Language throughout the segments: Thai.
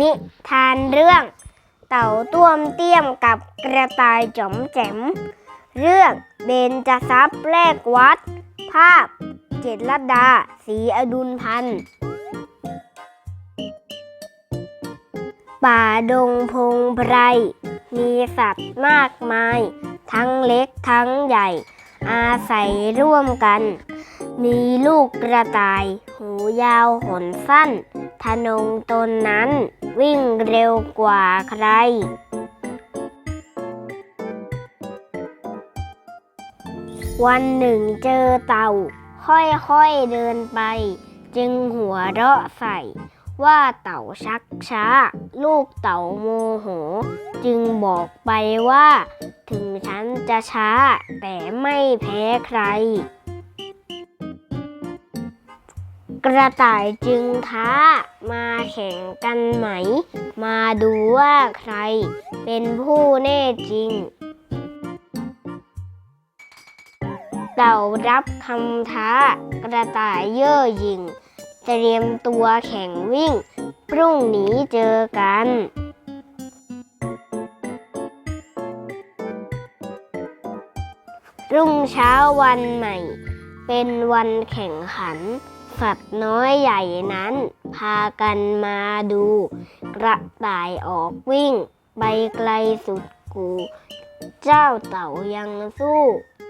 นิทานเรื่อง เต่าต้วมเตี้ยมกับกระต่ายจ๋อมแจ๋ม เรื่องเบนจทรัพย์แลกวัด ภาพ เจตรดาศรีอดุลพันธ์ป่าดงพงไพร มีสัตว์มากมาย ทั้งเล็กทั้งใหญ่ อาศัยร่วมกัน มีลูกกระต่าย หูยาวขนสั้น ทนงตนนั้น วิ่งเร็วกว่าใคร วันหนึ่งเจอเต่า ค่อยๆเดินไป จึงหัวเราะใส่ ว่าเต่าชักช้า ลูกเต่าโมโห จึงบอกไปว่า ถึงฉันจะช้า แต่ไม่แพ้ใคร กระต่ายจึงท้า มาแข่งกันไหม มาดูว่าใคร เป็นผู้แน่จริง เต่ารับคำท้า กระต่ายเย่อหยิ่ง เตรียมตัวแข่งวิ่ง พรุ่งนี้เจอกันรุ่งเช้าวันใหม่ เป็นวันแข่งขัน สัตว์น้อยใหญ่นั้น พากันมาดู กระต่ายออกวิ่ง ไปไกลสุดกู เจ้าเต่ายังสู้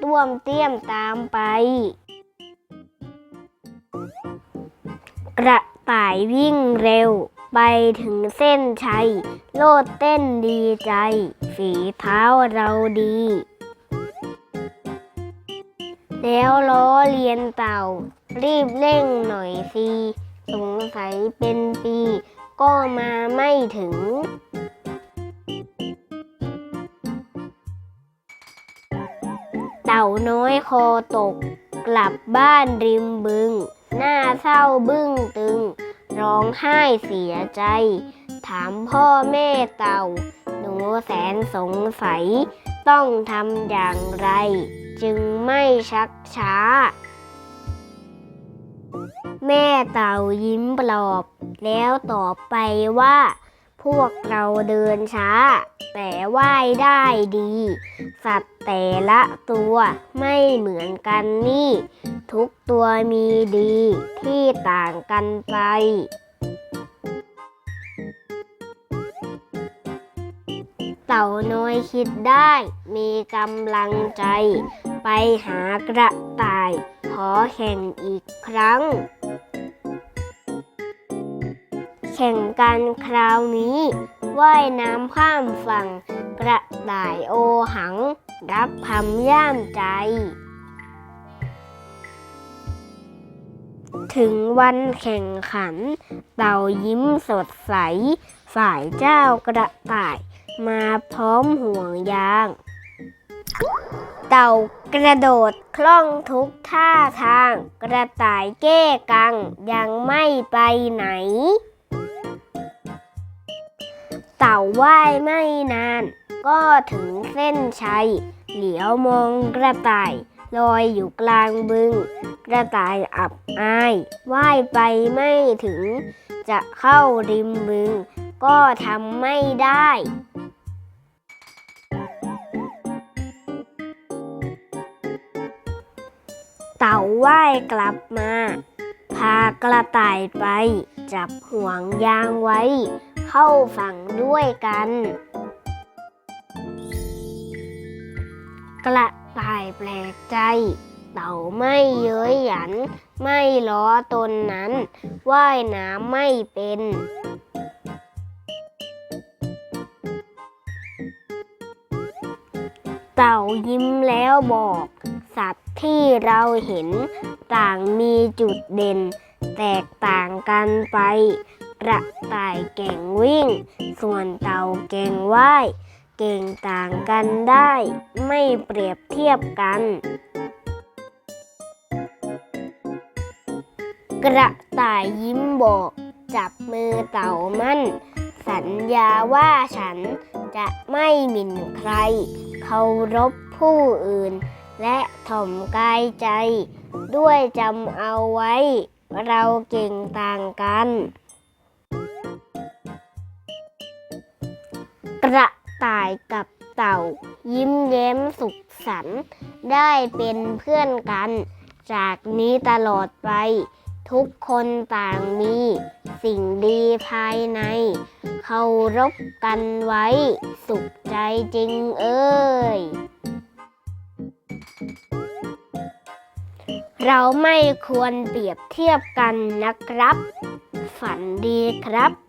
ต้วมเตี้ยมตามไป กระต่ายวิ่งเร็ว ไปถึงเส้นชัย โลดเต้นดีใจ ฝีเท้าเราดีแล้วล้อเลียนเต่า รีบเร่งหน่อยสิสงสัยเป็นปี ก็มาไม่ถึง เต่าน้อยคอตก กลับบ้านริมบึง หน้าเศร้าบึ้งตึง ร้องไห้เสียใจ ถามพ่อแม่เต่า หนูแสนสงสัย ต้องทำอย่างไร จึงไม่ชักช้า แม่เต่ายิ้มปลอบ แล้วตอบไปว่า พวกเราเดินช้า แต่ว่ายได้ดี สัตว์แต่ละตัวไม่เหมือนกันนี่ ทุกตัวมีดีที่ต่างกันไปเต่าน้อยคิดได้มีกำลังใจ ไปหากระต่าย ขอแข่งอีกครั้ง แข่งกันคราวนี้ ว่ายน้ำข้ามฝั่ง กระต่ายโอหัง รับคำย่ามใจ ถึงวันแข่งขัน เต่ายิ้มสดใส ฝ่ายเจ้ากระต่าย มาพร้อมห่วงยาง เต่ากระโดดคล่องทุกท่าทาง กระต่ายแก้กัง ยังไม่ไปไหน เต่าว่ายไม่นาน ก็ถึงเส้นชัย เหลียวมองกระต่ายลอยอยู่กลางบึง กระต่ายอับอายว่ายไปไม่ถึง จะเข้าริมบึง ก็ทำไม่ได้เต่าว่ายกลับมา พากระต่ายไป จับห่วงยางไว้ เข้าฝั่งด้วยกัน กระต่ายแปลกใจ เต่าไม่เย้ยหยัน ไม่ล้อตนนั้น ว่ายน้ำไม่เป็นเต่ายิ้มแล้วบอก สัตว์ที่เราเห็นต่างมีจุดเด่น แตกต่างกันไป กระต่ายเก่งวิ่ง ส่วนเต่าเก่งว่าย เก่งต่างกันได้ ไม่เปรียบเทียบกัน กระต่ายยิ้มบอกจับมือเต่ามั่น สัญญาว่าฉันจะไม่หมิ่นใคร เคารพผู้อื่น และถ่อมกายใจ ด้วยจำเอาไว้ เราเก่งต่างกัน กระต่ายกับเต่า ยิ้มแย้มสุขสันต์ได้เป็นเพื่อนกัน จากนี้ตลอดไป ทุกคนต่างมีสิ่งดีภายในเคารพกันไว้ สุขใจจริงเอ้ยเราไม่ควรเปรียบเทียบกันนะครับ ฝันดีครับ